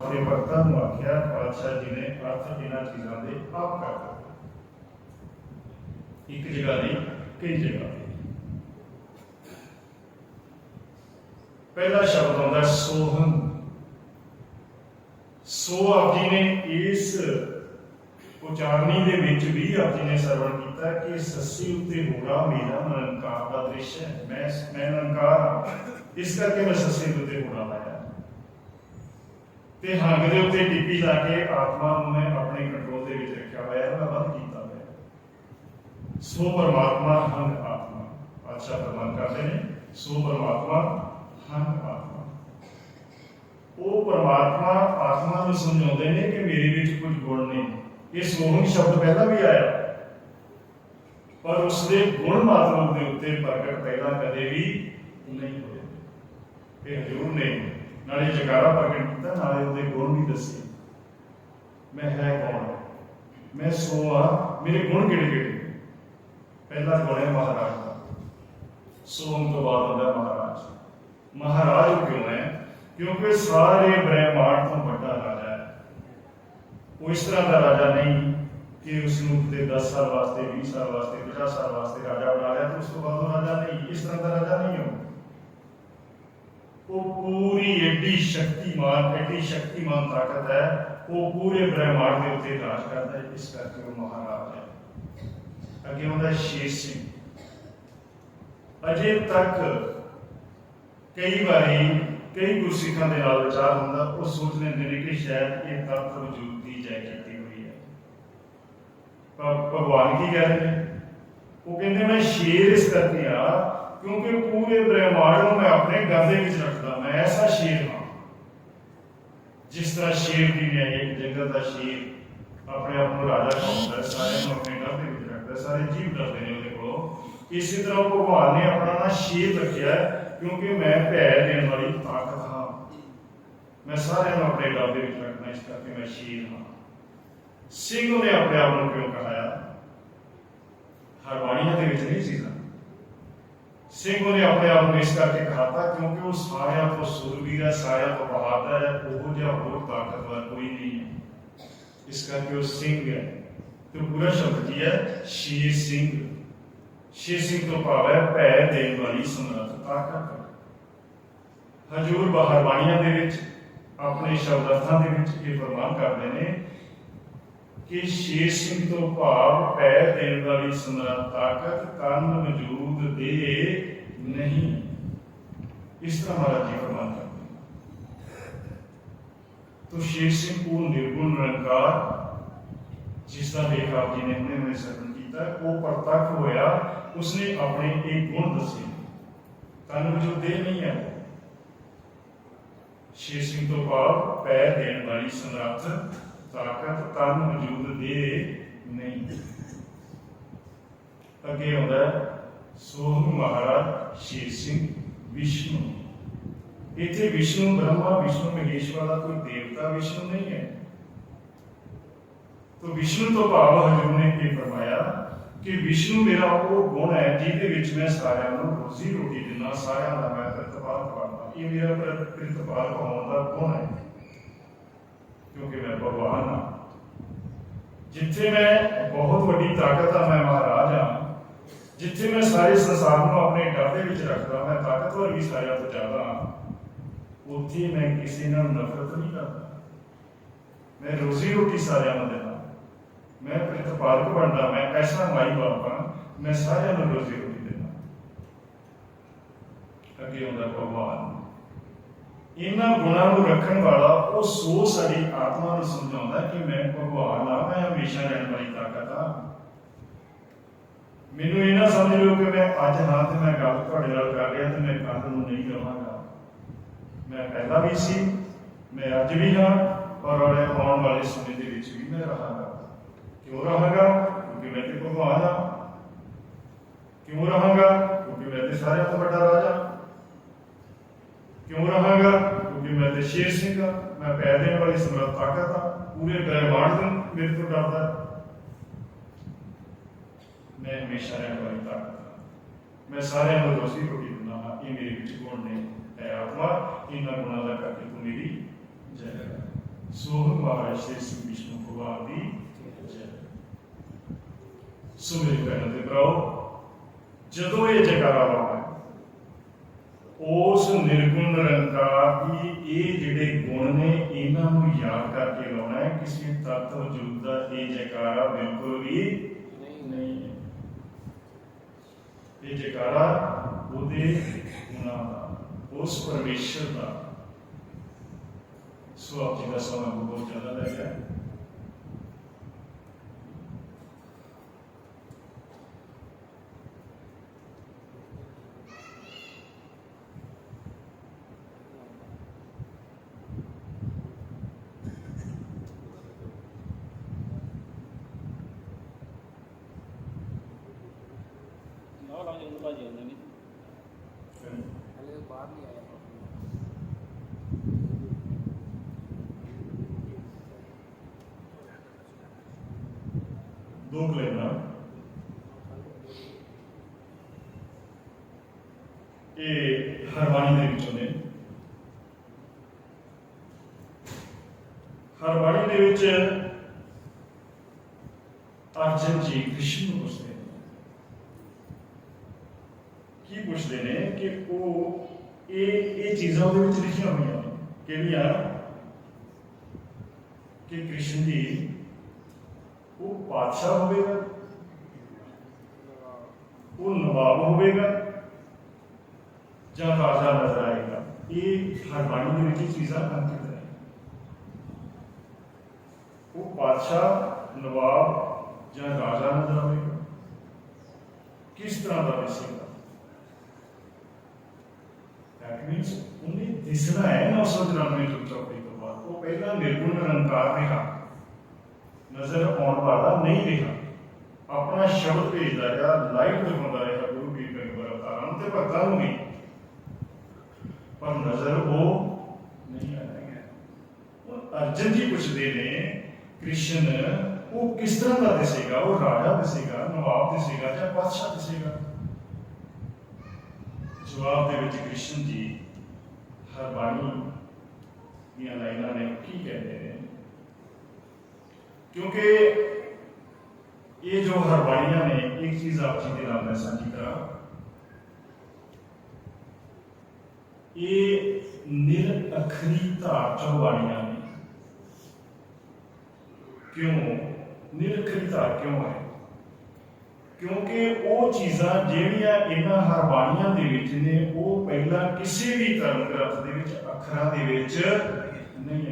ਆਪਣੇ ਭਗਤਾਂ ਨੂੰ ਆਖਿਆ, ਪਾਤਸ਼ਾਹ ਜੀ ਨੇ ਅਰਥ ਇਹਨਾਂ ਚੀਜ਼ਾਂ ਦੇ ਆਪ ਕਰ ਦਿੱਤੇ। ਇੱਕ ਜਗ੍ਹਾ ਨਹੀਂ ਕਈ ਜਗ੍ਹਾ ਪਹਿਲਾ ਸ਼ਬਦ ਆਉਂਦਾ ਹੈ ਸੋ ਆਪ ਜੀ ਨੇ ਇਸ ਉਚਾਰਨੀ ਦੇ ਵਿੱਚ ਵੀ ਆਪ ਜੀ ਨੇ ਸਰਵਣ ਕੀਤਾ ਕਿ ਸੱਸੀ ਉੱਤੇ ਹੋੜਾ ਮੇਰਾ ਨਿਰੰਕਾਰ ਦਾ ਦ੍ਰਿਸ਼ ਹੈ। ਮੈਂ ਮੈਂ ਨਿਰੰਕਾਰ ਹਾਂ। ਇਸ ਕਰਕੇ ਮੈਂ ਸੱਸੀ ਉੱਤੇ ਹੋੜਾ ਲਾਇਆ। ਤੇ ਹੰਗ ਦੇ ਉੱਤੇ ਡਿੱਪੀ ਲਾ ਕੇ ਆਤਮਾ ਨੂੰ ਮੈਂ ਆਪਣੇ ਕੰਟਰੋਲ ਦੇ ਵਿੱਚ ਰੱਖਿਆ ਹੋਇਆ ਹੈ ਮੈਂ ਵੱਧ ਕੀਤਾ ਹੋਇਆ। ਸੋ ਪਰਮਾਤਮਾ, ਹੰਗ ਆਤਮਾ। ਅੱਛਾ, ਪ੍ਰਮਾਣ ਕਰਦੇ ਨੇ। ਸੋ ਪਰਮਾਤਮਾ, ਹੰਗ ਆਤਮਾ। ਉਹ ਪਰਮਾਤਮਾ ਆਤਮਾ ਨੂੰ ਸਮਝਾਉਂਦੇ ਨੇ ਕਿ ਮੇਰੇ ਵਿੱਚ ਕੁਝ ਗੁਣ ਨੇ। ਇਹ ਸੋਹਣ ਸ਼ਬਦ ਪਹਿਲਾਂ ਵੀ ਆਇਆ। ਪਰ ਉਸ ਦੇ ਗੁਣ ਮਾਤਮ ਦੇ ਉੱਤੇ ਪ੍ਰਗਟ ਪਹਿਲਾਂ ਕਦੇ ਵੀ ਨਹੀਂ ਹੋਇਆ ਇਹ ਜ਼ਰੂਰ ਨਹੀਂ ਨਾਲੇ ਜਗਾਰਾ ਪ੍ਰਗਟ ਕੀਤਾ, ਨਾਲੇ ਉਹਦੇ ਗੁਣ ਵੀ ਦੱਸੇ। ਮੈਂ ਹੈ ਕੌਣ? ਮੈਂ ਸੋ ਆ, ਮੇਰੇ ਗੁਣ ਕਿਹੜੇ ਕਿਹੜੇ? ਪਹਿਲਾ ਗੁਣ ਹੈ ਮਹਾਰਾਜ ਦਾ। ਸੋਮ ਤੋਂ ਬਾਅਦ ਆਉਂਦਾ ਮਹਾਰਾਜ। ਮਹਾਰਾਜ, ਕਿਉਂ ਹੈ? ਕਿਉਂਕਿ ਸਾਰੇ ਬ੍ਰਹਮਾਂਡ ਤੋਂ ਵੱਡਾ ਰਾਜਾ ਹੈ। ਉਹ ਇਸ ਤਰ੍ਹਾਂ ਦਾ ਰਾਜਾ ਨਹੀਂ ਕਿ ਉਸ ਨੂੰ ਕਿਤੇ 10 ਸਾਲ ਵਾਸਤੇ 20 ਸਾਲ ਵਾਸਤੇ 50 ਸਾਲ ਵਾਸਤੇ ਰਾਜਾ ਬਣਾ ਲਿਆ ਤੇ ਉਸ ਤੋਂ ਬਾਅਦ ਉਹ ਰਾਜਾ ਨਹੀਂ, ਇਸ ਤਰ੍ਹਾਂ ਦਾ ਰਾਜਾ ਨਹੀਂ ਹੋ ਉਹ ਪੂਰੀ ਐਡੀ ਸ਼ਕਤੀਮਾਨ ਐਡੀ ਸ਼ਕਤੀਮਾਨ ਤਾਕਤ ਹੈ, ਉਹ ਪੂਰੇ ਬ੍ਰਹਮਾਂਡ ਦੇ ਉੱਤੇ ਰਾਜ ਕਰਦਾ ਹੈ, ਇਸ ਕਰਕੇ ਉਹ ਮਹਾਰਾਜ ਹੈ। ਅੱਗੇ ਹੁੰਦਾ ਸ਼ੇਸ਼ ਸਿੰਘ। ਅਜੇ ਤੱਕ ਕਈ ਵਾਰੀ ਕਈ ਗੁਰਸਿੱਖਾਂ ਦੇ ਨਾਲ ਵਿਚਾਰ ਹੁੰਦਾ, ਉਹ ਸੋਚਦੇ ਲੈਂਦੇ ਨੇ ਕਿ ਸ਼ਾਇਦ ਇਹ ਤੱਥ ਵਜੂਦ ਦੀ ਜੈ ਕੀਤੀ ਹੋਈ ਹੈ। ਪਰ ਭਗਵਾਨ ਕੀ ਕਹਿ ਰਹੇ ਨੇ? ਉਹ ਕਹਿੰਦੇ, ਮੈਂ ਸ਼ੇਰ ਇਸ ਕਰਕੇ ਆ ਕਿਉਂਕਿ ਪੂਰੇ ਬ੍ਰਹਮਾਂਡ ਨੂੰ ਮੈਂ ਆਪਣੇ ਗਰ ਦੇ ਵਿੱਚ ਰੱਖਦਾ, ਮੈਂ ਐਸਾ ਸ਼ੇਰ ਹਾਂ। ਜਿਸ ਤਰ੍ਹਾਂ ਸ਼ੇਰ ਦੀ ਨਿਆਈ ਇੱਕ ਜੰਗਲ ਦਾ ਸ਼ੇਰ, ਆਪਣੇ ਆਪ ਨੂੰ ਰਾਜਾ ਕਹਿੰਦਾ ਹੈ ਸਾਰਿਆਂ ਨੂੰ ਆਪਣੇ ਗਰ ਵਿੱਚ ਰੱਖਦਾ ਸਾਰੇ ਜੀਵ ਡਰਦੇ ਨੇ ਉਹਦੇ ਕੋਲੋਂ। ਇਸੇ ਤਰ੍ਹਾਂ ਭਗਵਾਨ ਨੇ ਆਪਣਾ ਨਾ ਸ਼ੇਰ ਰੱਖਿਆ ਕਿਉਂਕਿ ਮੈਂ ਭੈ ਦੇਣ ਵਾਲੀ ਤਾਕਤ ਹਾਂ। ਮੈਂ ਸਾਰਿਆਂ ਨੂੰ ਆਪਣੇ ਗਰ ਦੇ ਵਿੱਚ ਰੱਖਣਾ, ਇਸ ਕਰਕੇ ਮੈਂ ਸ਼ੇਰ ਹਾਂ। ਸਿੰਘ ਨੇ ਆਪਣੇ ਆਪ ਨੂੰ ਕਿਉਂ ਕਹਾਇਆ ਹਰਵਾਣੀਆਂ ਦੇ ਵਿੱਚ ਨਹੀਂ ਸੀ ਸੀਗਾ ਸਿੰਘ ਨੇ ਆਪਣੇ ਆਪ ਨੂੰ ਇਸ ਕਰਕੇ ਕਹਾਤਾ ਕਿਉਂਕਿ ਉਹ ਸਾਰਿਆਂ ਤੋਂ ਸੂਰਬੀਰ ਹੈ, ਸਾਰਿਆਂ ਤੋਂ ਬਹਾਦਰ ਹੈ, ਉਹ ਜਿਹਾ ਹੋਰ ਤਾਕਤਵਰ ਕੋਈ ਨਹੀਂ ਹੈ। ਇਸ ਕਰਕੇ ਉਹ ਸਿੰਘ ਹੈ। ਤੇ ਪੂਰਾ ਸ਼ਬਦ ਕੀ ਹੈ? ਸ਼ੇਰ ਸਿੰਘ। ਸ਼ੇਰ ਸਿੰਘ ਤੋਂ ਭਾਵ ਹੈ, ਭੈ ਦੇਣ ਵਾਲੀ ਸਮਰੱਥ ਤਾਕਤ ਹਜੂਰ ਬਹਾਰਵਾਣੀਆਂ ਦੇ ਵਿੱਚ, ਆਪਣੇ ਸ਼ਬਦ ਅਰਥਾਂ ਦੇ ਵਿੱਚ ਇਹ ਫਰਮਾਨ ਕਰਦੇ ਨੇ ਕਿ ਸ਼ੇਰ ਸਿੰਘ ਤੋਂ ਭਾਵ ਪੈ ਦੇਣ ਵਾਲੀ ਸਮਰੱਥ ਤਾਕਤ ਕੰਨ ਮੌਜੂਦ ਦੇ ਨਹੀਂ। ਇਸ ਤਰ੍ਹਾਂ ਮਹਾਰਾਜ ਜੀ ਫਰਮਾਨ ਕਰਦੇ ਨੇ। ਤੋ ਸ਼ੇਰ ਸਿੰਘ ਉਹ ਨਿਰਗੁਣ ਨਿਰੰਕਾਰ ਜਿਸ ਦਾ ਲੇਖ ਆਪ ਜੀ ਨੇ ਹੁਣੇ ਹੁਣੇ ਸਰਵਣ ਕੀਤਾ, ਉਹ ਪ੍ਰਤੱਖ ਹੋਇਆ, ਉਸਨੇ ਆਪਣੇ ਇਹ ਗੁਣ ਦੱਸੇ। ਕੰਨ ਮੌਜੂਦ ਦੇ ਨਹੀਂ ਹੈ। ਸ਼ੇਰ ਸਿੰਘ ਤੋਂ ਭਾਵ ਪੈ ਦੇਣ ਵਾਲੀ ਸਮਰੱਥ ਤਾਕਤ ਤਨ ਮੌਜੂਦ ਦੇ ਨਹੀਂ। ਅੱਗੇ ਆਉਂਦਾ ਹੈ, ਮਹਾਰਾਜ ਸ਼ੇਰ ਸਿੰਘ ਵਿਸ਼ਨੂੰ। ਇੱਥੇ ਵਿਸ਼ਨੂੰ ਬ੍ਰਹਮਾ ਵਿਸ਼ਨੂੰ ਮਹੇਸ਼ਵਰ ਦਾ ਕੋਈ ਦੇਵਤਾ ਵਿਸ਼ਨੂੰ ਨਹੀਂ ਹੈ। ਤੋ ਵਿਸ਼ਨੂੰ ਤੋਂ ਭਾਵ ਹਜੂਰ ਨੇ ਇਹ ਫਰਮਾਇਆ ਕਿ ਵਿਸ਼ਨੂੰ ਮੇਰਾ ਉਹ ਗੁਣ ਹੈ ਜਿਹਦੇ ਵਿੱਚ ਮੈਂ ਸਾਰਿਆਂ ਨੂੰ ਰੋਜ਼ੀ ਰੋਟੀ ਦਿੰਦਾ ਸਾਰਿਆਂ ਦਾ ਮੈਂ ਪ੍ਰਤਿਪਾਲ ਕਰਦਾ ਇਹ ਮੇਰਾ ਪ੍ਰ- ਹੋਣ ਦਾ ਗੁਣ ਹੈ। ਕਿਉਂਕਿ ਮੈਂ ਭਗਵਾਨ ਹਾਂ ਜਿੱਥੇ ਮੈਂ ਬਹੁਤ ਵੱਡੀ ਤਾਕਤ ਆ ਮੈਂ ਮਹਾਰਾਜ ਹਾਂ ਜਿੱਥੇ ਮੈਂ ਸਾਰੇ ਸੰਸਾਰ ਨੂੰ ਆਪਣੇ ਡਰ ਦੇ ਵਿੱਚ ਰੱਖਦਾ ਮੈਂ ਤਾਕਤਵਰ ਵੀ ਸਾਰਿਆਂ ਤੋਂ ਜ਼ਿਆਦਾ ਹਾਂ ਉੱਥੇ ਮੈਂ ਕਿਸੇ ਨਾਲ ਨਫ਼ਰਤ ਨਹੀਂ ਕਰਦਾ ਮੈਂ ਰੋਜ਼ੀ ਰੋਟੀ ਸਾਰਿਆਂ ਨੂੰ ਦਿੰਦਾ ਮੈਂ ਪ੍ਰਤਿਪਾਲਕ ਬਣਦਾ ਮੈਂ ਐਸਾ ਮਾਈ ਬਾਪ ਹਾਂ ਮੈਂ ਸਾਰਿਆਂ ਨੂੰ ਰੋਜ਼ੀ ਰੋਟੀ ਦਿੰਦਾ ਅੱਗੇ ਆਉਂਦਾ ਭਗਵਾਨ ਇਹਨਾਂ ਗੁਣਾਂ ਨੂੰ ਰੱਖਣ ਵਾਲਾ ਉਹ ਸੋ ਸਾਡੀ ਆਤਮਾ ਨੂੰ ਸਮਝਾਉਂਦਾ ਕਿ ਮੈਂ ਭਗਵਾਨ ਆ ਮੈਂ ਹਮੇਸ਼ਾ ਰਹਿਣ ਵਾਲੀ ਤਾਕਤ ਆ ਮੈਨੂੰ ਇਹ ਨਾ ਸਮਝ ਲਿਓ ਕਿ ਮੈਂ ਅੱਜ ਹਾਂ ਤੇ ਮੈਂ ਗੱਲ ਤੁਹਾਡੇ ਨਾਲ ਕਰ ਰਿਹਾ ਤੇ ਮੈਂ ਕੱਲ ਨੂੰ ਨਹੀਂ ਰਹਾਂਗਾ ਮੈਂ ਪਹਿਲਾਂ ਵੀ ਸੀ, ਮੈਂ ਅੱਜ ਵੀ ਹਾਂ ਔਰ ਆਉਣ ਵਾਲੇ ਸਮੇਂ ਦੇ ਵਿੱਚ ਵੀ ਮੈਂ ਰਹਾਂਗਾ। ਕਿਉਂ ਰਹਾਂਗਾ? ਕਿਉਂਕਿ ਮੈਂ ਤੇ ਭਗਵਾਨ ਆ ਕਿਉਂ ਰਹਾਂਗਾ? ਕਿਉਂਕਿ ਮੈਂ ਤੇ ਸਾਰਿਆਂ ਤੋਂ ਵੱਡਾ ਰਾਜਾ। ਕਿਉਂ ਰਹਾਂਗਾ? ਕਿਉਂਕਿ ਮੈਂ ਤੇ ਸ਼ੇਰ ਸਿੰਘ ਹਾਂ ਮੈਂ ਪੈ ਦੇਣ ਵਾਲੀ ਸਮਰੱਥ ਤਾਕਤ ਆ ਪੂਰੇ ਬ੍ਰਹਿਮੰਡ ਨੂੰ ਮੇਰੇ ਤੋਂ ਡਰਦਾ ਹੈ। ਮੈਂ ਹਮੇਸ਼ਾ ਰਹਿਣ ਵਾਲੀ ਤਾਕਤ ਹਾਂ ਮੈਂ ਸਾਰਿਆਂ ਨੂੰ ਰੋਜ਼ੀ ਰੋਟੀ ਦਿੰਦਾ ਹਾਂ ਇਹ ਮੇਰੇ ਵਿੱਚ ਗੁਣ ਨੇ ਹੈ ਆਤਮਾ ਇਹਨਾਂ ਗੁਣਾਂ ਦਾ ਕਰਕੇ ਤੂੰ ਮੇਰੀ ਜੈ। ਕਰ ਸੋ ਮਹਾਰਾਜ ਸ਼੍ਰੀ ਸਿੰਘ ਵਿਸ਼ਨੂੰ ਭਗਵਾਨ ਦੀ ਜੈ। ਸੋ ਮੇਰੇ ਭੈਣਾਂ ਤੇ ਭਰਾਓ ਜਦੋਂ ਇਹ ਜਗਾਰਾ ਲਾਉਣਾ ਹੈ, ਉਸ ਨਿਰਗੁਣ ਨਿਰੰਕਾਰ ਦੀ ਇਹ ਜਿਹੜੇ ਗੁਣ ਨੇ ਇਹਨਾਂ ਨੂੰ ਯਾਦ ਕਰਕੇ ਲਾਉਣਾ ਹੈ। ਕਿਸੇ ਤੱਤ ਵਜੂਦ ਦਾ ਇਹ ਜਗਾਰਾ ਬਿਲਕੁਲ ਵੀ ਨਹੀਂ ਹੈ ਇਹ ਜਗਾਰਾ ਉਹਦੇ ਗੁਣਾਂ ਦਾ ਉਸ ਪਰਮੇਸ਼ਰ ਦਾ। ਸੋ ਆਪ ਜੀ ਦਾ ਸਮਾਂ ਬਹੁਤ ਜ਼ਿਆਦਾ ਲੱਗ ਗਿਆ ਨਾ ਲਾ ਜਦੋਂ ਭਾਜੀ ਆਉਂਦੇ ਨੇ ਹਲੇ ਤਾਂ ਬਾਹਰ ਨਹੀਂ ਆਇਆ ਦੋ ਕਲੇਮਾ ਇਹ ਹਰਬਾਣੀ ਦੇ ਵਿੱਚੋਂ ਨੇ। ਹਰਬਾਣੀ ਦੇ ਵਿੱਚ ਅਰਜਨ ਜੀ ਕ੍ਰਿਸ਼ਨ ਨੂੰ ਪੁੱਛਦੇ ਨੇ ਕੀ ਪੁੱਛਦੇ ਨੇ ਕਿ ਉਹ ਇਹ ਇਹ ਚੀਜ਼ਾਂ ਉਹਦੇ ਵਿੱਚ ਲਿਖੀਆਂ ਹੋਈਆਂ ਨੇ ਕਿਹੜੀਆਂ ਕਿ ਕ੍ਰਿਸ਼ਨ ਜੀ ਉਹ ਬਾਦਸ਼ਾਹ ਹੋਵੇਗਾ, ਉਹ ਨਵਾਬ ਹੋਵੇਗਾ, ਜਾਂ ਰਾਜਾ ਨਜ਼ਰ ਆਏਗਾ। ਇਹ ਹਰਬਾਣੀ ਦੇ ਵਿੱਚ ਚੀਜ਼ਾਂ ਅੰਕਿਤ ਹੈ ਉਹ ਬਾਦਸ਼ਾਹ ਨਵਾਬ ਜਾਂ ਰਾਜਾ ਨਜ਼ਰ ਆਵੇਗਾ। ਕਿਸ ਤਰ੍ਹਾਂ ਦਾ ਦਿਸੇਗਾ that means ਉਹਨੇ ਦਿਸਣਾ ਹੈ 994 ਤੋਂ ਚੌਪੜੀ ਤੋਂ ਬਾਅਦ। ਉਹ ਪਹਿਲਾਂ ਨਿਰਗੁਣ ਨਿਰੰਕਾਰ ਰਿਹਾ। ਨਜ਼ਰ ਆਉਣ ਵਾਲਾ ਨਹੀਂ ਰਿਹਾ। ਆਪਣਾ ਸ਼ਬਦ ਭੇਜਦਾ ਰਿਹਾ ਲਾਈਟ ਦਿਖਾਉਂਦਾ ਰਿਹਾ ਗੁਰੂ ਪੀਰ ਗੰਗਵਰ ਅਵਤਾਰਾਂ ਤੇ ਭਗਤਾਂ ਨੂੰ ਵੀ ਪਰ ਨਜ਼ਰ ਉਹ ਨਹੀਂ ਆਇਆ ਉਹ ਅਰਜਨ ਜੀ ਪੁੱਛਦੇ ਨੇ, ਕ੍ਰਿਸ਼ਨ, ਉਹ ਕਿਸ ਤਰ੍ਹਾਂ ਦਾ ਦਿਸੇਗਾ? ਉਹ ਰਾਜਾ ਦਿਸੇਗਾ, ਨਵਾਬ ਦਿਸੇਗਾ ਜਾਂ ਬਾਦਸ਼ਾਹ ਦਿਸੇਗਾ? ਜਵਾਬ ਦੇ ਵਿੱਚ ਕ੍ਰਿਸ਼ਨ ਜੀ ਹਰਬਾਣੀ ਦੀਆਂ ਲਾਈਨਾਂ ਨੇ ਕੀ ਕਹਿੰਦੇ ਨੇ? ਕਿਉਂਕਿ ਇਹ ਜੋ ਹਰਬਾਣੀਆਂ ਨੇ, ਇੱਕ ਚੀਜ਼ ਆਪ ਜੀ ਦੇ ਨਾਲ ਮੈਂ ਸਾਂਝੀ ਕਰਾਂ। ਇਹ ਨਿਰ ਅਖਰੀ ਧਾਰ ਚੋਂ ਬਾਣੀਆਂ ਨੇ। ਕਿਉਂ? ਨਿਰ ਅਖਰੀ ਧਾਰ ਕਿਉਂ ਕਿਉਂਕਿ ਉਹ ਚੀਜ਼ਾਂ ਜਿਹੜੀਆਂ ਇਹਨਾਂ ਹਰਬਾਣੀਆਂ ਦੇ ਵਿੱਚ ਨੇ, ਉਹ ਪਹਿਲਾਂ ਕਿਸੇ ਵੀ ਧਰਮ ਗ੍ਰੰਥ ਦੇ ਵਿੱਚ ਅੱਖਰਾਂ ਦੇ ਵਿੱਚ ਨਹੀਂ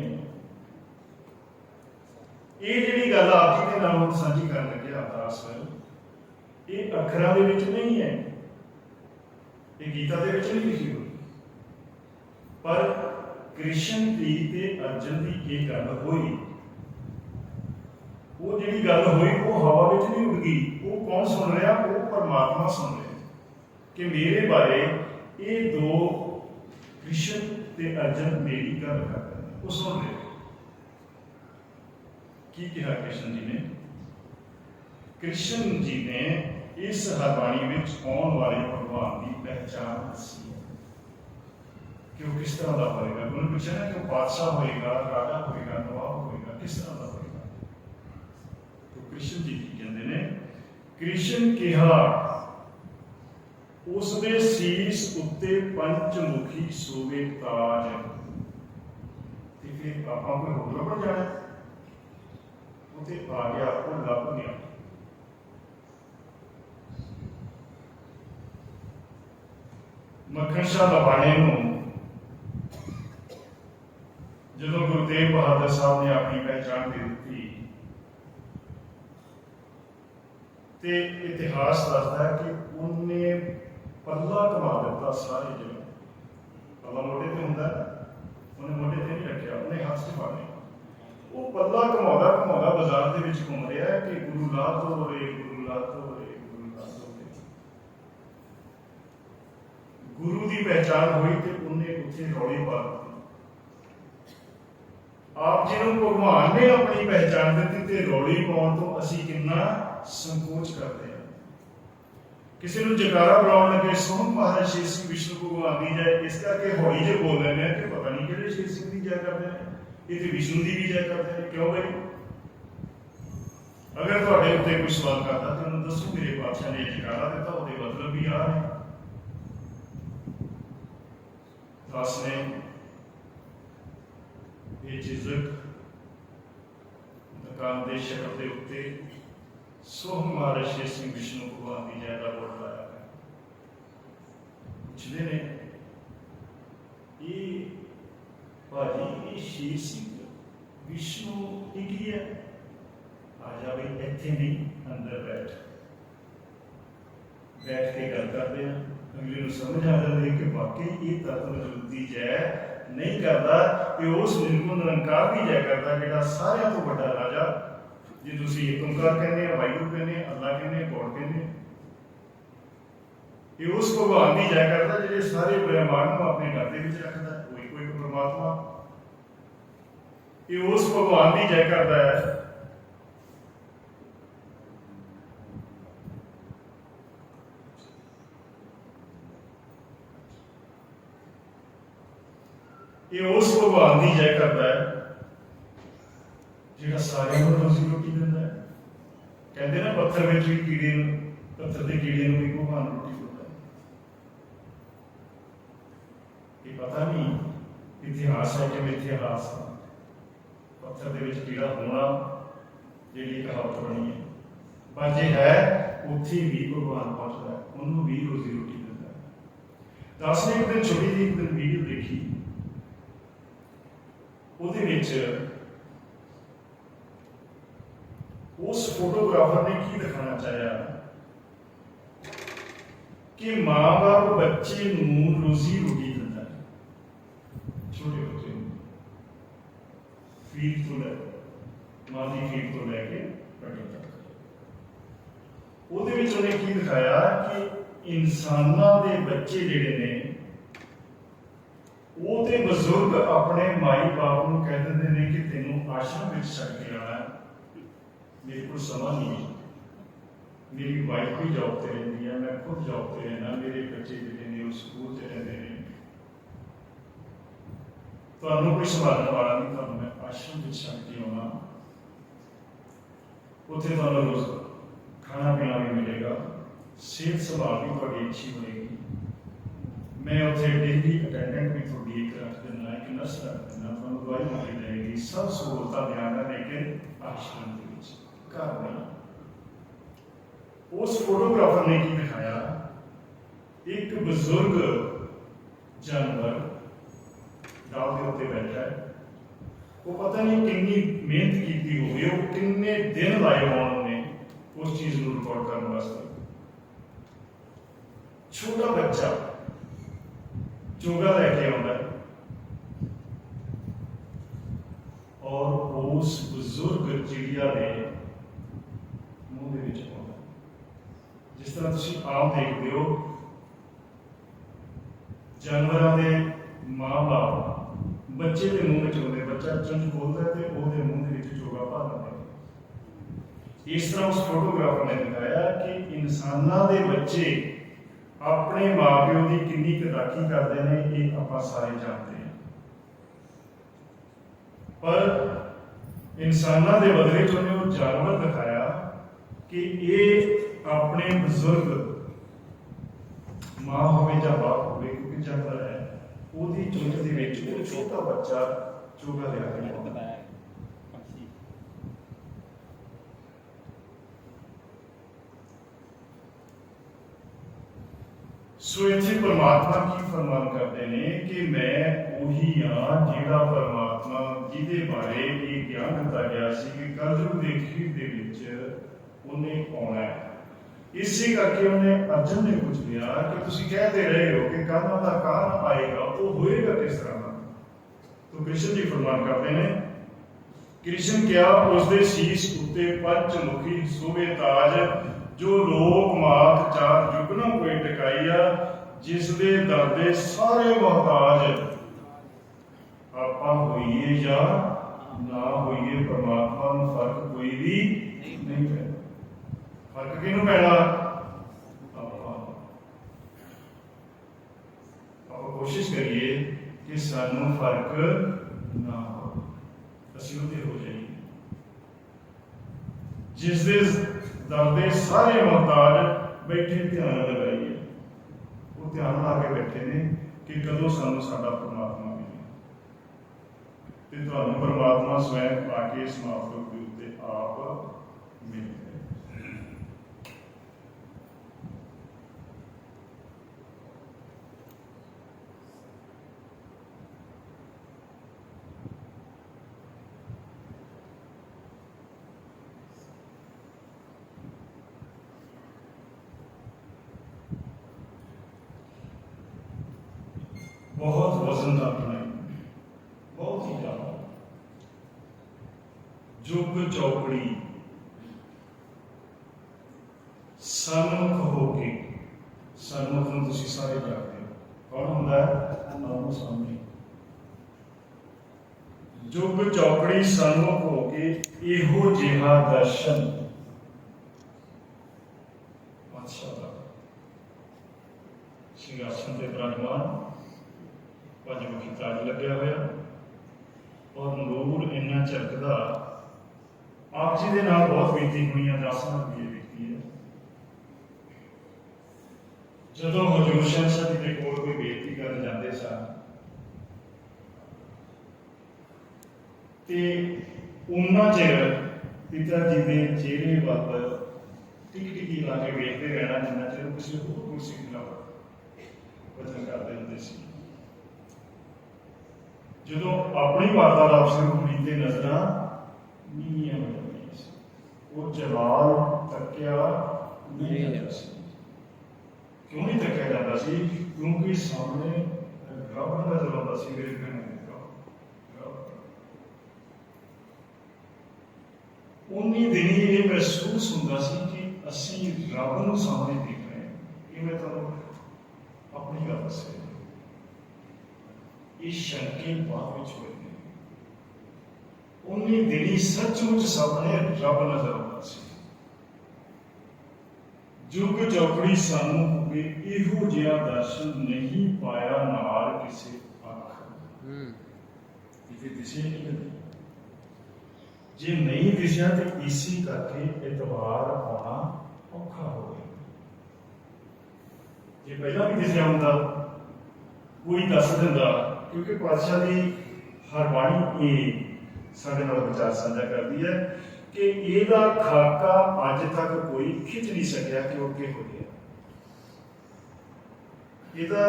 ਇਹ ਜਿਹੜੀ ਗੱਲ ਆਪ ਜੀ ਦੇ ਨਾਲ ਹੁਣ ਸਾਂਝੀ ਕਰਨ ਲੱਗੇ ਅਰਦਾਸ ਇਹ ਅੱਖਰਾਂ ਦੇ ਵਿੱਚ ਨਹੀਂ ਹੈ। ਇਹ ਗੀਤਾ ਦੇ ਵਿੱਚ ਨਹੀਂ ਲਿਖੀ ਹੋਈ। ਪਰ ਕ੍ਰਿਸ਼ਨ ਦੀ ਤੇ ਅਰਜਨ ਦੀ ਇਹ ਗੱਲ ਹੋਈ। ਉਹ ਜਿਹੜੀ ਗੱਲ ਹੋਈ, ਉਹ ਹਵਾ ਵਿੱਚ ਨਹੀਂ ਉੱਡ ਗਈ ਉਹ ਕੌਣ ਸੁਣ ਰਿਹਾ? ਉਹ ਪਰਮਾਤਮਾ ਸੁਣ ਰਿਹਾ। ਕਿ ਮੇਰੇ ਬਾਰੇ ਇਹ ਦੋ ਕ੍ਰਿਸ਼ਨ ਤੇ ਅਰਜਨ ਮੇਰੀ ਗੱਲ ਕਰ ਰਹੇ ਉਹ ਸੁਣ ਰਹੇ ਕੀ ਕਿਹਾ ਕ੍ਰਿਸ਼ਨ ਜੀ ਨੇ? ਕ੍ਰਿਸ਼ਨ ਜੀ ਨੇ ਇਸ ਹਰਬਾਣੀ ਵਿੱਚ ਆਉਣ ਵਾਲੇ ਭਗਵਾਨ ਦੀ ਪਹਿਚਾਣ ਦੱਸੀ ਹੈ। ਕਿ ਉਹ ਕਿਸ ਤਰ੍ਹਾਂ ਦਾ ਹੋਏਗਾ? ਉਹਨੂੰ ਪੁੱਛਿਆ ਨਾ ਕਿ ਉਹ ਬਾਦਸ਼ਾਹ ਹੋਏਗਾ, ਰਾਜਾ ਹੋਏਗਾ, ਨਵਾਬ ਹੋਏਗਾ, ਕਿਸ ਤਰ੍ਹਾਂ ਦਾ ਹੋਏਗਾ? तो ਕ੍ਰਿਸ਼ਨ ਜੀ ਕੀ ਕਹਿੰਦੇ ਨੇ? ਕ੍ਰਿਸ਼ਨ ਕਿਹਾ, ਉਸ ਦੇ ਸੀਸ ਉੱਤੇ ਪੰਚਮੁਖੀ ਸੋਵੇ ਤਾਜ ਤੇ ਫਿਰ ਆਪਾਂ ਕੋਈ ਹੋਰ ਲੱਭਣ ਜਾਣਾ ਉਤੇ ਆ ਗਿਆ, ਉਹ ਲੱਭ ਗਿਆ ਮੱਖਣ ਸ਼ਾਹ ਲਵਾਣੇ ਨੂੰ ਜਦੋਂ ਗੁਰੂ ਤੇਗ ਬਹਾਦਰ ਸਾਹਿਬ ਨੇ ਆਪਣੀ ਪਹਿਚਾਣ ਦੇ ਦਿੱਤੀ, ਤੇ ਇਤਿਹਾਸ ਦੱਸਦਾ ਹੈ ਕਿ ਉਹਨੇ ਪੱਲਾ ਕਮਾ ਦਿੱਤਾ ਸਾਰੇ ਜਗ੍ਹਾ। ਪੱਲਾ ਮੋਢੇ ਤੇ ਹੁੰਦਾ ਉਹਨੇ ਮੋਢੇ ਤੇ ਨਹੀਂ ਰੱਖਿਆ, ਉਹਨੇ ਹੱਥ 'ਚ ਫੜ ਉਹ ਪੱਲਾ ਕਮਾਉਂਦਾ ਕਮਾਉਂਦਾ ਬਾਜ਼ਾਰ ਦੇ ਵਿੱਚ ਘੁੰਮ ਰਿਹਾ ਹੈ ਕਿ ਗੁਰੂ ਲਾਹ ਤੋਂ ਰੇ ਗੁਰੂ ਲਾਹ ਤੋਂ ਰੇ ਗੁਰੂ ਲਾਹ ਤੋਂ ਰੇ ਗੁਰੂ ਦੀ ਪਹਿਚਾਣ ਹੋਈ ਤੇ ਉਹਨੇ ਉੱਥੇ ਰੌਲੀ ਪਾ ਦਿੱਤੀ। ਆਪ ਜੀ ਨੂੰ ਭਗਵਾਨ ਨੇ ਆਪਣੀ ਪਹਿਚਾਣ ਦਿੱਤੀ ਤੇ ਰੌਲੀ ਪਾਉਣ ਤੋਂ ਅਸੀਂ ਕਿੰਨਾ ਸੰਕੋਚ ਕਰਦੇ ਹਾਂ। ਕਿਸੇ ਨੂੰ ਜਕਾਰਾ ਬੁਲਾਉਣ ਲੱਗੇ ਸੋਹਣ ਮਹਾਰਾਜ, ਸ਼ੇਰ ਸਿੰਘ ਵਿਸ਼ਨੂੰ ਭਗਵਾਨ ਦੀ ਜੈ। ਇਸ ਕਰਕੇ ਹੌਲੀ ਜੇ ਬੋਲ ਲੈਂਦੇ ਆ ਕਿ ਪਤਾ ਨਹੀਂ ਕਿਹੜੇ ਸ਼ੇਰ ਸਿੰਘ ਦੀ ਜੈ ਕਰਦੇ ਨੇ। ਇਹ ਤੇ ਵਿਸ਼ਨੂੰ ਦੀ ਵੀ ਜੈ ਕਰਦੇ ਨੇ ਕਿਉਂ ਬਈ ਅਗਰ ਤੁਹਾਡੇ ਉੱਤੇ ਕੋਈ ਸਵਾਲ ਕਰਦਾ ਤਾਂ ਉਹਨੂੰ ਦੱਸੋ ਮੇਰੇ ਪਾਤਸ਼ਾਹ ਨੇ ਇਹ ਜਗਾਰਾ ਦਿੱਤਾ ਉਹਦੇ ਮਤਲਬ ਵੀ ਆ ਹੈ ਦਾਸ ਨੇ ਇਹ ਚੀਜ਼ਕ ਦੁਕਾਨ ਦੇ ਸ਼ਕਲ ਦੇ ਉੱਤੇ ਸੋ ਹਮਾਰੇ ਸ਼੍ਰੀ ਸਿੰਘ ਵਿਸ਼ਨੂੰ ਭਗਵਾਨ ਦੀ ਜੈ ਦਾ ਬੋਲ ਲਾਇਆ ਹੈ ਪੁੱਛਦੇ ਨੇ ਇਹ ਭਾਜੀ, ਇਹ ਸ਼ੀਰ ਸਿੰਘ ਵਿਸ਼ਨੂੰ ਇਹ ਕੀ ਹੈ ਆ ਜਾ ਬਈ ਇੱਥੇ ਨਹੀਂ, ਅੰਦਰ ਬੈਠ। ਬੈਠ ਕੇ ਗੱਲ ਕਰਦੇ ਆ। ਅਗਲੇ ਨੂੰ ਸਮਝ ਆ ਜਾਂਦੀ ਹੈ ਕਿ ਵਾਕਈ ਇਹ ਤਤਵ ਵਜੂਦ ਦੀ ਜੈ ਨਹੀਂ ਕਰਦਾ ਕਿ ਉਸ ਨਿਰਗੁਣ ਨਿਰੰਕਾਰ ਦੀ ਜੈ ਕਰਦਾ ਜਿਹੜਾ ਸਾਰਿਆਂ ਤੋਂ ਵੱਡਾ ਰਾਜਾ। ਜੇ ਤੁਸੀਂ ਇੱਕ ਓੰਕਾਰ ਕਹਿੰਦੇ ਆ ਵਾਹਿਗੁਰੂ ਕਹਿੰਦੇ ਆ, ਅੱਲਾ ਕਹਿੰਦੇ ਆ, ਗੋਡ ਕਹਿੰਦੇ ਆ, ਇਹ ਉਸ ਭਗਵਾਨ ਦੀ ਜੈ ਕਰਦਾ ਜਿਹੜੇ ਸਾਰੇ ਬ੍ਰਹਿਮੰਡ ਨੂੰ ਆਪਣੇ ਘਰ ਦੇ ਵਿੱਚ ਰੱਖਦਾ। ਹੈ। ਕੋਈ ਕੋਈ ਪਰਮਾਤਮਾ, ਇਹ ਉਸ ਭਗਵਾਨ ਦੀ ਜੈ ਕਰਦਾ ਹੈ। ਇਹ ਉਸ ਭਗਵਾਨ ਦੀ ਜੈ ਕਰਦਾ ਹੈ, ਜਿਹੜਾ ਸਾਰਿਆਂ ਨੂੰ ਰੋਜ਼ੀ ਰੋਟੀ ਦਿੰਦਾ ਹੈ। ਕਹਿੰਦੇ ਨਾ, ਪੱਥਰ ਵਿੱਚ ਵੀ ਕੀੜੇ ਨੂੰ, ਪੱਥਰ ਦੇ ਕੀੜੇ ਨੂੰ ਵੀ ਭਗਵਾਨ ਰੋਟੀ ਦਿੰਦਾ ਹੈ। ਇਹ ਪਤਾ ਨਹੀਂ ਇਤਿਹਾਸ ਹੈ ਕਿ ਇਤਿਹਾਸ ਪੱਥਰ ਦੇ ਵਿੱਚ ਕੀੜਾ ਹੋਣਾ, ਜਿਹੜੀ ਕਹਾਵਤ ਬਣੀ ਹੈ। ਪਰ ਜੇ ਹੈ, ਉੱਥੇ ਵੀ ਭਗਵਾਨ ਪਹੁੰਚਦਾ ਹੈ, ਉਹਨੂੰ ਵੀ ਰੋਜ਼ੀ ਰੋਟੀ ਦਿੰਦਾ ਹੈ। ਦਾਸ ਨੇ ਇੱਕ ਦਿਨ ਛੋਟੀ ਜਿਹੀ ਇੱਕ ਦਿਨ ਵੀਡੀਓ ਦੇਖੀ। ਉਹਦੇ ਵਿੱਚ ਉਸ ਫੋਟੋਗ੍ਰਾਫਰ ਨੇ ਕੀ ਦਿਖਾਉਣਾ ਚਾਹਿਆ? ਕਿ ਮਾਂ-ਬਾਪ ਬੱਚੇ ਨੂੰ ਰੋਜ਼ੀ ਰੋਟੀ ਦਿੰਦਾ ਹੈ ਛੋਟੇ ਬੱਚੇ ਨੂੰ ਫੀਡ ਤੋਂ ਲੈ ਮਾਂ ਦੀ ਫੀਡ ਤੋਂ ਲੈ ਕੇ ਵੱਡੇ ਤੱਕ। ਉਹਦੇ ਵਿੱਚ ਉਹਨੇ ਕੀ ਦਿਖਾਇਆ ਕਿ ਇਨਸਾਨਾਂ ਦੇ ਬੱਚੇ ਜਿਹੜੇ ਨੇ, ਉਹ ਤੇ ਬਜ਼ੁਰਗ ਆਪਣੇ ਮਾਈ ਬਾਪ ਨੂੰ ਕਹਿ ਦਿੰਦੇ ਨੇ ਕਿ ਤੈਨੂੰ ਆਸ਼ਰਮ ਵਿੱਚ ਛੱਡ ਕੇ ਆਉਣਾ ਮੇਰੇ ਕੋਲ ਸਮਾਂ ਨਹੀਂ ਮੇਰੀ ਵਾਈਫ ਵੀ ਜੌਬ ਤੇ ਰਹਿੰਦੀ ਆ ਮੈਂ ਖੁਦ ਜੌਬ ਤੇ ਰਹਿਣਾ ਮੇਰੇ ਬੱਚੇ ਜਿਹੜੇ ਨੇ ਉਹ ਸਕੂਲ ਤੇ ਰਹਿੰਦੇ ਨੇ। ਤੁਹਾਨੂੰ ਕੋਈ ਸੰਭਾਲਣ ਵਾਲਾ ਨਹੀਂ, ਤੁਹਾਨੂੰ ਆਸ਼ਰਮ ਵਿੱਚ ਛੱਡ ਕੇ ਉੱਥੇ ਤੁਹਾਨੂੰ ਰੋਜ਼ ਖਾਣਾ ਪੀਣਾ ਵੀ ਮਿਲੇਗਾ ਸਿਹਤ ਸੰਭਾਲ ਵੀ ਤੁਹਾਡੀ ਅੱਛੀ ਹੋਏਗੀ ਮੈਂ ਉੱਥੇ ਡੇਲੀ ਅਟੈਂਡੈਂਟ ਵੀ ਤੁਹਾਡੀ ਇੱਕ ਰੱਖ ਦਿੰਦਾ ਇੱਕ ਨਰਸ ਰੱਖ ਦਿੰਦਾ ਤੁਹਾਨੂੰ ਦਵਾਈ ਮਿਲ ਜਾਏਗੀ ਸਭ ਸਹੂਲਤਾਂ ਦਿਆਂਗਾ ਲੇਕਿਨ ਆਸ਼ਰਮ ਦੇ ਵਿੱਚ ਘਰ ਨਹੀਂ ਉਸ ਫੋਟੋਗ੍ਰਾਫਰ ਨੇ ਕੀ ਦਿਖਾਇਆ ਇੱਕ ਬਜ਼ੁਰਗ ਜਾਨਵਰ ਡਾਲ ਦੇ ਉੱਤੇ ਬੈਠਾ ਹੈ ਉਹ ਪਤਾ ਨਹੀਂ ਕਿੰਨੀ ਮਿਹਨਤ ਕੀਤੀ ਹੋਵੇ, ਉਹ ਕਿੰਨੇ ਦਿਨ ਲਾਏ ਹੋਣ ਉਹਨੇ ਉਸ ਚੀਜ਼ ਨੂੰ ਰਿਕਾਰਡ ਕਰਨ ਵਾਸਤੇ। ਛੋਟਾ ਬੱਚਾ ਚੋਗਾ ਲੈ ਕੇ ਆਉਂਦਾ ਔਰ ਉਸ ਬਜ਼ੁਰਗ ਚਿੜੀਆ ਦੇ ਮੂੰਹ ਦੇ ਵਿੱਚ ਪਾਉਂਦਾ ਜਿਸ ਤਰ੍ਹਾਂ ਤੁਸੀਂ ਆਪ ਦੇਖਦੇ ਹੋ, ਜਾਨਵਰਾਂ ਦੇ ਮਾਂ-ਬਾਪ ਬੱਚੇ ਦੇ ਮੂੰਹ ਵਿੱਚ ਹੁੰਦੇ, ਬੱਚਾ ਚੁੰਝ ਖੋਲਦਾ ਤੇ ਉਹਦੇ ਮੂੰਹ ਦੇ ਵਿੱਚ ਚੋਗਾ ਪਾ ਦਿੰਦੇ। ਇਸ ਤਰ੍ਹਾਂ ਉਸ ਫੋਟੋਗ੍ਰਾਫਰ ਨੇ ਦਿਖਾਇਆ ਕਿ ਇਨਸਾਨਾਂ ਦੇ ਬੱਚੇ ਆਪਣੇ ਮਾਪਿਓ ਦੀ ਕਿੰਨੀ ਕੁ ਕਰਦੇ ਨੇ, ਇਹ ਆਪਾਂ ਸਾਰੇ ਜਾਣਦੇ ਹਾਂ। ਪਰ ਇਨਸਾਨਾਂ ਦੇ ਬਦਲੇ ਚ ਉਹਨੇ ਉਹ ਜਾਨਵਰ ਦਿਖਾਇਆ ਕਿ ਇਹ ਆਪਣੇ ਬਜ਼ੁਰਗ ਮਾਂ ਹੋਵੇ ਜਾਂ ਬਾਪ ਹੋਵੇ, ਕਿਉਂਕਿ ਜਾਨਵਰ ਹੈ। ਉਹਦੀ ਚੁੰਝ ਦੇ ਵਿੱਚ ਉਹ ਛੋਟਾ ਬੱਚਾ ਚੋਗਾ ਲਿਆ ਕੇ ਆਉਂਦਾ ਪਤਾ ਹੈ। ਪੰਛੀ। ਸੋ ਇੱਥੇ ਪਰਮਾਤਮਾ ਕੀ ਫਰਮਾਨ ਕਰਦੇ ਨੇ ਕਿ ਮੈਂ ਉਹੀ ਹਾਂ ਜਿਹੜਾ ਪਰਮਾਤਮਾ ਜਿਹਦੇ ਬਾਰੇ ਇਹ ਗਿਆਨ ਦਿੱਤਾ ਗਿਆ ਸੀ ਕਿ ਕਲਯੁਗ ਦੇ ਅਖੀਰ ਦੇ ਵਿੱਚ ਉਹਨੇ ਆਉਣਾ ਹੈ। ਇਸੇ ਕਰਕੇ ਉਹਨੇ ਅਰਜਨ ਨੇ ਪੁੱਛ ਲਿਆ ਕਿ ਤੁਸੀਂ ਕਹਿੰਦੇ ਰਹੇ ਹੋ ਕਿ ਕਾਹਨਾਂ ਦਾ ਕਾਰਨ ਆਏਗਾ, ਉਹ ਹੋਏਗਾ ਕਿਸ ਤਰ੍ਹਾਂ ਦਾ? ਤੋ ਕ੍ਰਿਸ਼ਨ ਜੀ ਫਰਮਾਨ ਕਰਦੇ ਨੇ, ਕ੍ਰਿਸ਼ਨ ਕਿਹਾ ਉਸ ਸੀਸ ਉੱਤੇ ਪੰਜ ਮੁਖੀ ਸੋਵੇ ਤਾਜ, ਜੋ ਲੋਕ ਮਾਤ ਚਾਰ ਜੁਗਨਾ ਕੋਈ ਟਿਕਾਈਆ ਜਿਸ ਦੇ ਦਰ ਦੇ ਸਾਰੇ ਮਹਤਾਜ ਆਪਾਂ ਹੋਈਏ ਜਾਂ ਨਾ ਹੋਈਏ, ਪਰਮਾਤਮਾ ਨੂੰ ਫ਼ਰਕ ਕੋਈ ਵੀ ਨਹੀਂ ਪੈਂਦਾ। ਫ਼ਰਕ ਕਿਹਨੂੰ ਪੈਣਾ? ਆਪਾਂ ਨੂੰ। ਆਪਾਂ ਕੋਸ਼ਿਸ਼ ਕਰੀਏ ਕਿ ਸਾਨੂੰ ਫ਼ਰਕ ਨਾ ਹੋਵੇ। ਅਸੀਂ ਉਹਦੇ ਹੋ ਜਾਈਏ। ਜਿਸ ਦੇ ਦਰ ਸਾਰੇ ਮੁਹਤਾਜ ਬੈਠੇ ਧਿਆਨ ਲਗਾਈਏ। ਉਹ ਧਿਆਨ ਲਾ ਕੇ ਬੈਠੇ ਨੇ ਕਿ ਕਦੋਂ ਸਾਨੂੰ ਸਾਡਾ ਪਰਮਾਤਮਾ ਮਿਲੇ। ਤੇ ਤੁਹਾਨੂੰ ਪਰਮਾਤਮਾ ਸਵੈ ਪਾ ਕੇ ਇਸ ਮਾਫਲਕ ਦੇ ਉੱਤੇ ਆਪ ਮਿਲੇ। ਬਹੁਤ ਵਜ਼ਨ ਬਣਾਈ। ਬਹੁਤ ਹੀ ਜ਼ਿਆਦਾ ਜੁਗ ਚੌਕੜੀ ਸਨਮੁਖ ਹੋ ਕੇ। ਸਨਮੁਖ ਨੂੰ ਤੁਸੀਂ ਸਾਰੇ ਜਾਣਦੇ ਹੋ। ਕੌਣ ਹੁੰਦਾ ਹੈ? ਆਮੋ ਸਾਹਮਣੇ। ਜੁਗ ਚੌਕੜੀ ਸਨਮੁਖ ਹੋ ਕੇ ਇਹੋ ਜਿਹਾ ਦਰਸ਼ਨ। ਅੱਛਾ ਦਾ। ਸਿੰਘਾਸਨ ਤੇ ਬਿਰਾਜਮਾਨ ਪੰਜਮੁਖੀ ਤਾਜ ਲੱਗਿਆ ਹੋਇਆ। ਔਰ ਨੂਰ ਇੰਨਾ ਝਲਕਦਾ, ਆਪ ਜੀ ਦੇ ਨਾਲ ਬਹੁਤ ਬੀਤੀ ਹੋਈਆਂ ਦਾਸਾਂ ਦੀ ਬੀਤੀ ਹੈ ਜਦੋਂ ਹਜੂਰ ਸ਼ਾਹ ਜੀ ਦੇ ਕੋਲ ਕੋਈ ਬੇਨਤੀ ਕਰਨ ਜਾਂਦੇ ਸਨ, ਤੇ ਉਹਨਾਂ ਚਿਰ ਪਿਤਾ ਜੀ ਦੇ ਚਿਹਰੇ ਵੱਲ ਟਿਕ ਟਿਕੀ ਲਾ ਕੇ ਵੇਖਦੇ ਰਹਿਣਾ, ਜਿੰਨਾ ਚਿਰ ਕਿਸੇ ਹੋਰ ਕੁਰਸੀ ਨਾਲ ਵਚਨ ਕਰਦੇ ਹੁੰਦੇ ਸੀ। ਜਦੋਂ ਆਪਣੀ ਵਾਰਤਾਲਾਪ ਸ਼ੁਰੂ ਹੋਈ ਤੇ ਨਜ਼ਰਾਂ ਨੀਵੀਆਂ ਹੋ ਜਾਂਦੀਆਂ ਸੀ। ਉਹ ਜਵਾਲ ਤੱਕਿਆ ਨਹੀਂ ਜਾਂਦਾ ਸੀ। ਕਿਉਂ ਨਹੀਂ ਤੱਕਿਆ ਜਾਂਦਾ ਸੀ? ਕਿਉਂਕਿ ਸਾਹਮਣੇ ਰੱਬ ਨਜ਼ਰ ਆਉਂਦਾ ਸੀ ਮੇਰੇ ਭੈਣ ਉਨੀ ਦਿਨੀ ਇਹ ਮਹਿਸੂਸ ਹੁੰਦਾ ਸੀ ਕਿ ਅਸੀਂ ਰੱਬ ਨੂੰ ਸਾਹਮਣੇ ਦੇਖ ਰਹੇ ਹਾਂ। ਇਹ ਮੈਂ ਤੁਹਾਨੂੰ ਆਪਣੀ ਗੱਲ ਦੱਸ ਰਿਹਾ ਇਹ ਸ਼ੰਕੇ ਬਾਅਦ ਵਿੱਚ ਹੋਏ ਨੇ ਉਨੀ ਦਿਨੀ ਸੱਚਮੁੱਚ ਸਾਹਮਣੇ ਰੱਬ ਨਜ਼ਰ ਆਉਂਦਾ ਸੀ। ਜੁਗ ਚੌਕੜੀ ਸਾਨੂੰ ਹੋਵੇ ਇਹੋ ਜਿਹਾ ਦਰਸ਼ਨ ਨਹੀਂ ਪਾਇਆ ਨਾਲ ਕਿਸੇ ਅੱਖ ਹੂੰ। ਇਹ ਦਿਸੇ ਨਹੀਂ ਜੇ ਨਹੀਂ ਦਿਸਿਆ ਤੇ ਇਸੀ ਕਰਕੇ ਇਤਵਾਰ ਆਉਣਾ ਔਖਾ ਹੋ ਗਿਆ। ਜੇ ਪਹਿਲਾਂ ਵੀ ਦਿਸਿਆ ਹੁੰਦਾ ਕੋਈ ਦੱਸ ਦਿੰਦਾ ਕਿਉਂਕਿ ਪਾਤਸ਼ਾਹ ਦੀ ਹਰ ਬਾਣੀ ਇਹ ਸਾਡੇ ਨਾਲ ਵਿਚਾਰ ਸਾਂਝਾ ਕਰਦੀ ਹੈ ਕਿ ਇਹਦਾ ਖਾਕਾ ਅੱਜ ਤੱਕ ਕੋਈ ਖਿੱਚ ਨਹੀਂ ਸਕਿਆ ਕਿ ਉਹ ਕੀ ਹੋ ਗਿਆ। ਇਹਦਾ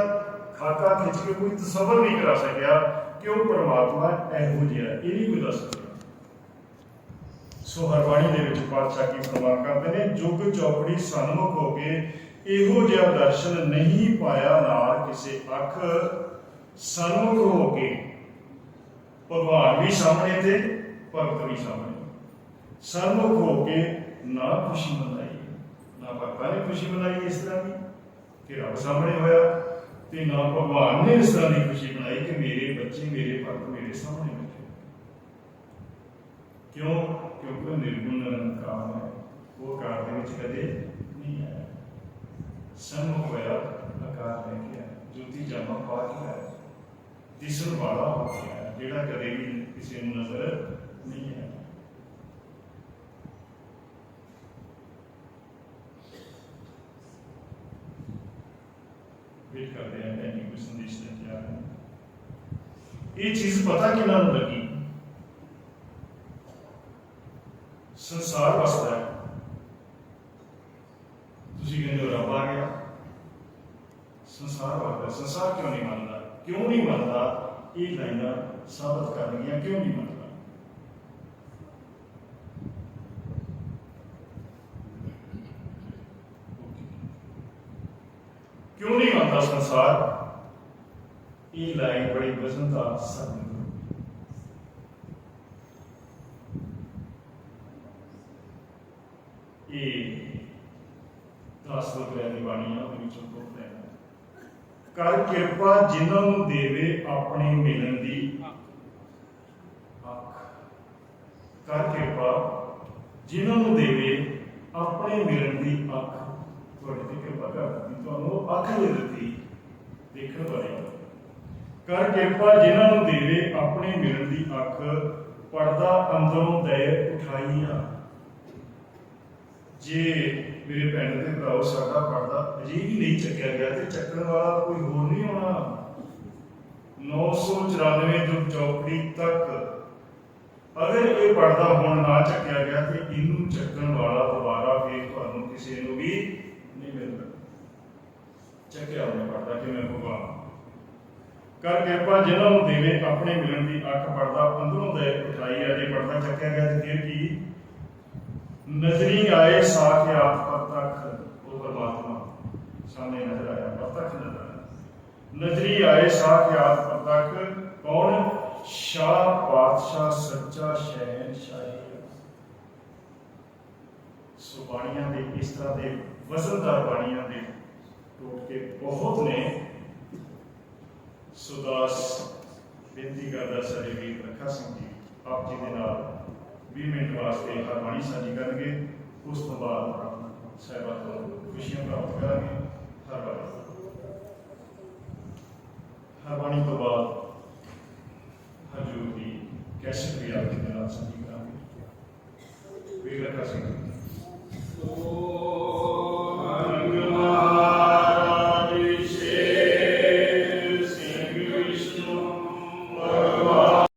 ਖਾਕਾ ਖਿੱਚ ਕੇ ਕੋਈ ਤਸਵਰ ਨਹੀਂ ਕਰਾ ਸਕਿਆ ਕਿ ਉਹ ਪਰਮਾਤਮਾ ਇਹੋ ਜਿਹਾ ਇਹ ਨਹੀਂ ਕੋਈ ਦੱਸ ਸਕਦਾ। ਸੋ ਹਰਬਾਣੀ ਦੇ ਵਿੱਚ ਪਾਤਸ਼ਾਹ ਕੀ ਫਰਮਾਨ ਕਰਦੇ ਨੇ, ਜੁਗ ਚੌਪੜੀ ਸਨਮੁਖ ਹੋ ਕੇ ਇਹੋ ਜਿਹਾ ਦਰਸ਼ਨ ਨਹੀਂ ਪਾਇਆ ਨਾਲ ਕਿਸੇ ਅੱਖ ਸਨਮੁਖ ਹੋ ਕੇ ਭਗਵਾਨ ਵੀ ਸਾਹਮਣੇ ਤੇ ਭਗਤ ਵੀ ਸਾਹਮਣੇ। ਸਨਮੁਖ ਹੋ ਕੇ ਨਾ ਖੁਸ਼ੀ ਮਨਾਈ। ਨਾ ਭਗਤਾਂ ਨੇ ਖੁਸ਼ੀ ਮਨਾਈ ਇਸ ਤਰ੍ਹਾਂ ਦੀ ਕਿ ਰੱਬ ਸਾਹਮਣੇ ਹੋਇਆ ਤੇ ਨਾ ਭਗਵਾਨ ਨੇ ਇਸ ਤਰ੍ਹਾਂ ਦੀ ਖੁਸ਼ੀ ਮਨਾਈ ਕਿ ਮੇਰੇ ਬੱਚੇ, ਮੇਰੇ ਭਗਤ ਮੇਰੇ ਸਾਹਮਣੇ ਬੈਠੇ। ਕਿਉਂ? ਕਿਉਂਕਿ ਉਹ ਨਿਰਗੁਣ ਨਿਰੰਕਾਰ ਹੈ। ਉਹ ਆਕਾਰ ਦੇ ਵਿੱਚ ਕਦੇ ਨਹੀਂ ਆਇਆ। ਸਨਮੁਖ ਹੋਇਆ, ਆਕਾਰ ਲੈ ਕੇ ਆਇਆ। ਜੋਤੀ ਜਮਾ ਪਾ ਕੇ ਆਇਆ। ਦਿਸਣ ਵਾਲਾ ਹੋ ਕੇ ਜਿਹੜਾ ਕਦੇ ਵੀ ਕਿਸੇ ਨੂੰ ਨਜ਼ਰ ਨਹੀਂ ਆਇਆ ਵੇਟ ਕਰਦੇ ਹਾਂ ਕਿ ਕੋਈ ਸੰਦੇਸ਼ ਲੈ ਕੇ ਆ ਰਹੇ। ਇਹ ਚੀਜ਼ ਪਤਾ ਕਿਹਨਾਂ ਨੂੰ ਲੱਗੀ ਸੰਸਾਰ ਵਸਦਾ ਹੈ ਤੁਸੀਂ ਕਹਿੰਦੇ ਹੋ ਰੱਬ ਆ ਗਿਆ ਸੰਸਾਰ ਵਸਦਾ ਸੰਸਾਰ ਕਿਉਂ ਨਹੀਂ ਮੰਨਦਾ ਕਿਉਂ ਨਹੀਂ ਮੰਨਦਾ ਇਹ ਲਾਈਨਾਂ ਸਾਬਤ ਕਰਨਗੀਆਂ ਕਿਉਂ ਨਹੀਂ ਮੰਨਦਾ? ਕਿਉਂ ਨਹੀਂ ਮੰਨਦਾ ਸੰਸਾਰ? ਇਹ ਲਾਈਨ ਬੜੀ ਵਜ਼ਨਦਾਰ ਸਾਬਤ ਇਹ ਦਸ ਰੁਪਏ ਦੀ ਬਾਣੀ ਆ, ਉਹਦੇ ਵਿੱਚੋਂ ਤੋਂ ਕਰ ਕਿਰਪਾ ਜਿਨ੍ਹਾਂ ਨੂੰ ਦੇਵੇ ਆਪਣੇ ਮਿਲਣ ਦੀ ਅੱਖ ਕਰ ਕਿਰਪਾ ਜਿਨ੍ਹਾਂ ਨੂੰ ਦੇਵੇ, ਆਪਣੇ ਮਿਲਣ ਦੀ ਅੱਖ ਤੁਹਾਡੇ ਤੇ ਕਿਰਪਾ ਕਰ ਤੁਹਾਨੂੰ ਅੱਖ ਦੇ ਦਿੱਤੀ ਦੇਖਣ ਵਾਲੀ। ਕਰ ਕਿਰਪਾ ਜਿਨ੍ਹਾਂ ਨੂੰ ਦੇਵੇ, ਆਪਣੇ ਮਿਲਣ ਦੀ ਅੱਖ ਪਰਦਾ ਅੰਦਰੋਂ ਦੇ ਉਠਾਈਆ। ਜੇ ਮੇਰੇ ਭੈਣ ਦੇ ਭਰਾਓ, ਸਾਡਾ ਪਰਦਾ ਅਜੇ ਵੀ ਨਹੀਂ ਚੱਕਿਆ ਗਿਆ ਤੇ ਚੱਕਣ ਵਾਲਾ ਕੋਈ ਹੋਰ ਨਹੀਂ ਹੋਣਾ 994 ਤੋਂ ਚੌਕੜੀ ਤੱਕ ਅਗਰ ਇਹ ਪਰਦਾ ਹੁਣ ਨਾ ਚੱਕਿਆ ਗਿਆ ਤੇ ਇਹਨੂੰ ਚੱਕਣ ਵਾਲਾ ਦੁਬਾਰਾ ਫੇਰ ਤੁਹਾਨੂੰ ਕਿਸੇ ਨੂੰ ਵੀ ਨਹੀਂ ਮਿਲਦਾ। ਚੱਕਿਆ ਉਹਨੇ ਪਰਦਾ, ਕਿਵੇਂ ਹੋਗਾ ਕਰ ਕਿਰਪਾ ਜਿਨ੍ਹਾਂ ਨੂੰ ਦੇਵੇ, ਆਪਣੇ ਮਿਲਣ ਦੀ ਅੱਖ ਪਰਦਾ, ਅੰਦਰੋਂ ਦੇ ਉਠਾਈ ਆ, ਜੇ ਪਰਦਾ ਚੱਕਿਆ ਗਿਆ ਤੇ ਫਿਰ ਕੀ? ਨਜ਼ਰੀ ਆਏ ਸਾਖਿਆਤ ਪ੍ਰਤੱਖ, ਉਹ ਪਰਮਾਤਮਾ ਸਾਹਮਣੇ ਨਜ਼ਰ ਆਇਆ, ਪ੍ਰਤੱਖ ਨਜ਼ਰ ਆਇਆ। ਨਜ਼ਰੀ ਆਏ ਸਾਖਿਆਤ ਪ੍ਰਤੱਖ, ਕੌਣ? ਸ਼ਾਹ ਪਾਤਸ਼ਾਹ ਸੱਚਾ ਸ਼ਹਿਨਸ਼ਾਹੀ ਸੋ ਬਾਣੀਆਂ ਦੇ ਇਸ ਤਰ੍ਹਾਂ ਦੇ ਵਜ਼ਨਦਾਰ ਬਾਣੀਆਂ ਦੇ ਟੋਟਕੇ ਬਹੁਤ ਨੇ। ਸੁਦਾਸ ਬੇਨਤੀ ਕਰਦਾ ਸਾਡੇ ਵੀਰ ਰੱਖਾ ਸਿੰਘ ਜੀ, ਆਪ ਜੀ ਦੇ ਨਾਲ 20 ਮਿੰਟ ਵਾਸਤੇ ਹਰਬਾਣੀ ਸਾਂਝੀ ਕਰਨਗੇ। ਉਸ ਤੋਂ ਬਾਅਦ ਸਾਹਿਬਾਂ ਤੋਂ ਖੁਸ਼ੀਆਂ ਪ੍ਰਾਪਤ ਕਰਾਂਗੇ। ਹਰਬਾਣੀ ਹਰਬਾਣੀ ਤੋਂ ਬਾਅਦ ਹਜੂਰ ਦੀ ਕੈਸਟ ਵੀ ਆਪ ਦੇ ਨਾਲ ਸਾਂਝੀ ਕਰਾਂਗੇ ਵੀਰ ਰੱਖਾ ਸਿੰਘ ਜੀ